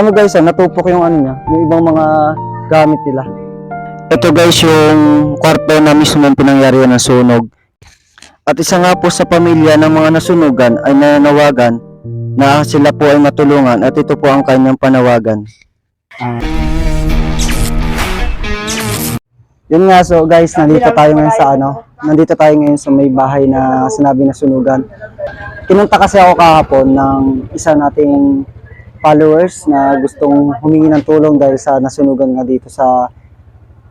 Ano guys, ah, natupok yung ano niya, yung ibang mga gamit nila. Ito guys yung kwarto na mismo ang pinangyarihan ng sunog. At isa nga po sa pamilya ng mga nasunugan ay nananawagan na sila po ay matulungan at ito po ang kanyang panawagan. Yun nga so guys, nandito tayo ngayon sa ano, nandito tayo ngayon sa may bahay na sinabi na sunugan. Kinunta kasi ako kahapon ng isa nating followers na gustong humingi ng tulong dahil sa nasunugan nga dito sa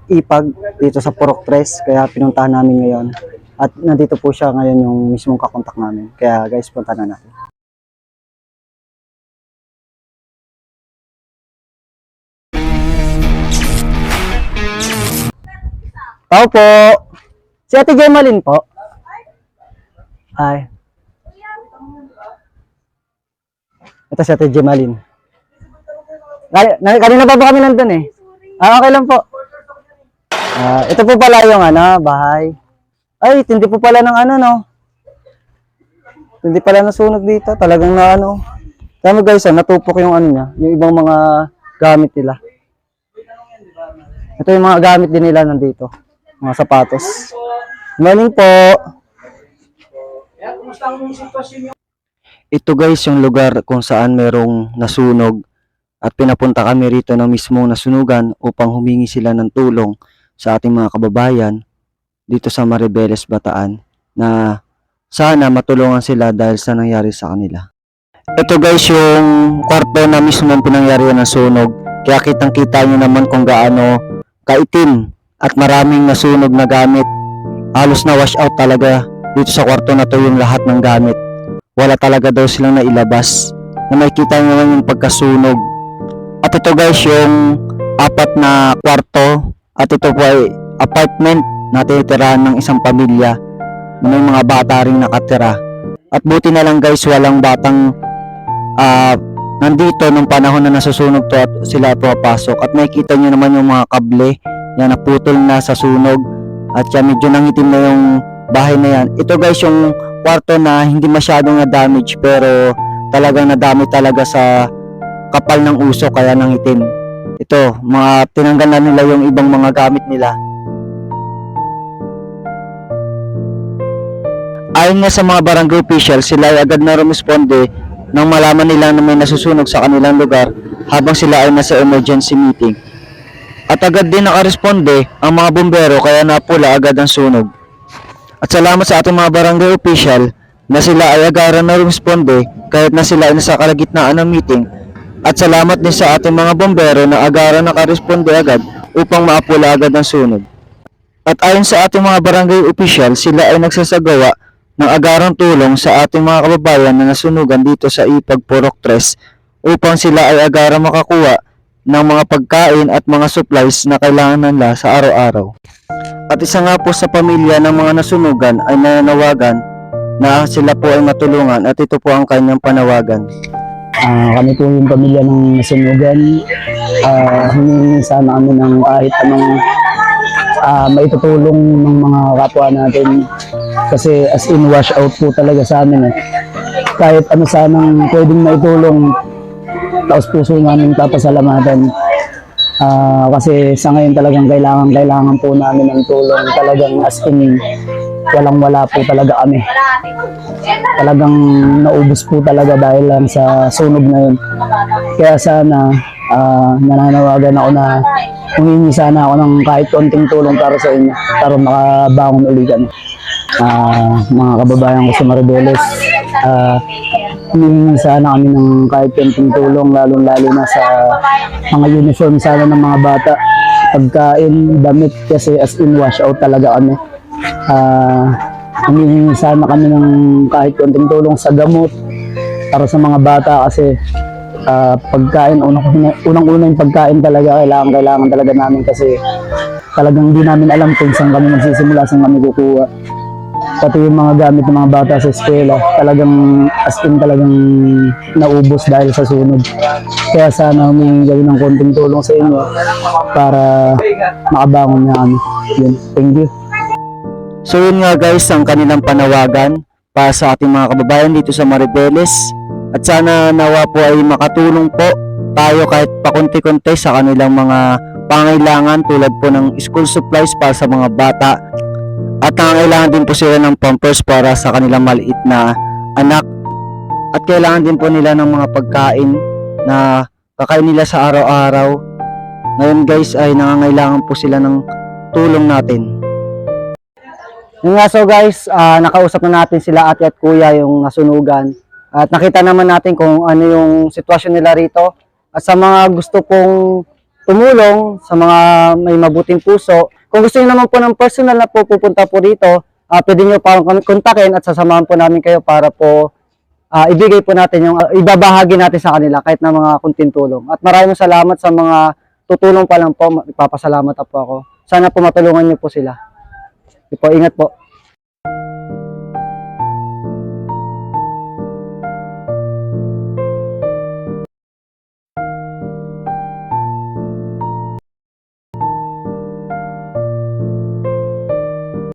Ipag, dito sa Purok Tres, kaya pinuntahan namin ngayon. At nandito po siya ngayon yung mismong kakontak namin. Kaya guys, punta na natin. Tao po. Si Ate Gemalin po. Ay. Ito si Ate na- Kanina pa po kami nandun eh. Ah, okay lang po. Ah, ito po pala yung ano, bahay. Ay, tindi po pala ng ano, no? Hindi pala nasunog dito. Talagang na ano. Tama guys, ah, natupok yung ano niya, yung ibang mga gamit nila. Ito yung mga gamit din nila nandito. Mga sapatos. Morning po. Ito guys yung lugar kung saan merong nasunog at pinapunta kami rito ng mismong nasunugan upang humingi sila ng tulong sa ating mga kababayan dito sa Maribeles, Bataan na sana matulungan sila dahil sa nangyari sa kanila. Ito guys yung kwarto na mismo ang pinangyarihan ng sunog kaya kitang kita nyo naman kung gaano kaitim at maraming nasunog na gamit. Halos na wash out talaga dito sa kwarto na to yung lahat ng gamit. Wala talaga daw silang nailabas. Na makikita nyo naman yung pagkasunog. At ito guys yung apat na kwarto at ito po ay apartment na tinitirahan ng isang pamilya na may mga bata rin nakatira. At buti na lang guys walang batang ah, nandito nung panahon na nasusunog to at sila pumapasok at makikita nyo naman yung mga kable yan naputol na sa sunog at yan medyo nangitim na yung bahay na yan ito guys yung kwarto na hindi masyadong na damage pero talagang nadami talaga sa kapal ng usok kaya nangitim ito mga tinanggal na nila yung ibang mga gamit nila Ayon nga sa mga barangay official, sila ay agad na rumisponde nang malaman nila na may nasusunog sa kanilang lugar habang sila ay nasa emergency meeting. At agad din nakaresponde ang mga bumbero kaya napula agad ang sunog. At salamat sa ating mga barangay official na sila ay agaran na rumisponde kahit na sila ay nasa kalagitnaan ng meeting. At salamat din sa ating mga bumbero na agaran nakaresponde agad upang maapula agad ang sunog. At ayon sa ating mga barangay official, sila ay nagsasagawa ng agarang tulong sa ating mga kababayan na nasunugan dito sa Ipag Purok 3 upang sila ay agarang makakuha ng mga pagkain at mga supplies na kailangan nila sa araw-araw. At isa nga po sa pamilya ng mga nasunugan ay nananawagan na sila po ay matulungan at ito po ang kanyang panawagan. Ah, kami po yung pamilya ng nasunugan. Ah, humingi sana kami ng kahit anong ah, maitutulong ng mga kapwa natin. Kasi as in wash out po talaga sa amin eh. Kahit ano sanang pwedeng maitulong, taos puso namin papasalamatan. Ah, kasi sa ngayon talagang kailangan kailangan po namin ng tulong. Talagang as in walang wala po talaga kami talagang naubos po talaga dahil lang sa sunog na yun. Kaya sana ah, nananawagan ako na humingi sana ako ng kahit konting tulong para sa inyo para makabangon uli kami. Ah, mga kababayan ko sa Maribeles, ah, humingi sana kami ng kahit konting tulong lalong lalo na sa mga uniform sana ng mga bata pagkain, damit kasi as in wash out talaga kami. Ah, humingi sana kami ng kahit konting tulong sa gamot para sa mga bata kasi ah, pagkain, unang, unang-una yung pagkain talaga, kailangan, kailangan talaga namin kasi talagang hindi namin alam kung saan kami magsisimula, saan kami kukuha. Pati yung mga gamit ng mga bata sa eskwela, talagang as in talagang naubos dahil sa sunog. Kaya sana humingi kami ng konting tulong sa inyo para makabangon niya kami. Yun. Thank you. So yun nga guys ang kanilang panawagan para sa ating mga kababayan dito sa Maribeles at sana nawa po ay makatulong po tayo kahit pakunti-kunti sa kanilang mga pangailangan tulad po ng school supplies para sa mga bata at nangangailangan din po sila ng pampers para sa kanilang maliit na anak at kailangan din po nila ng mga pagkain na kakain nila sa araw-araw. Ngayon guys ay nangangailangan po sila ng tulong natin. Yung nga so guys, ah, nakausap na natin sila ate at kuya yung nasunugan. At nakita naman natin kung ano yung sitwasyon nila rito. At sa mga gusto pong tumulong, sa mga may mabuting puso, kung gusto niyo naman po ng personal na po pupunta po rito, ah, pwede niyo pa kontakin at sasamahan po namin kayo para po ah, ibigay po natin yung ah, ibabahagi natin sa kanila kahit na mga kunting tulong. At maraming salamat sa mga tutulong pa lang po. Ipapasalamat po ako. Sana po matulungan niyo po sila. Sige po, ingat po.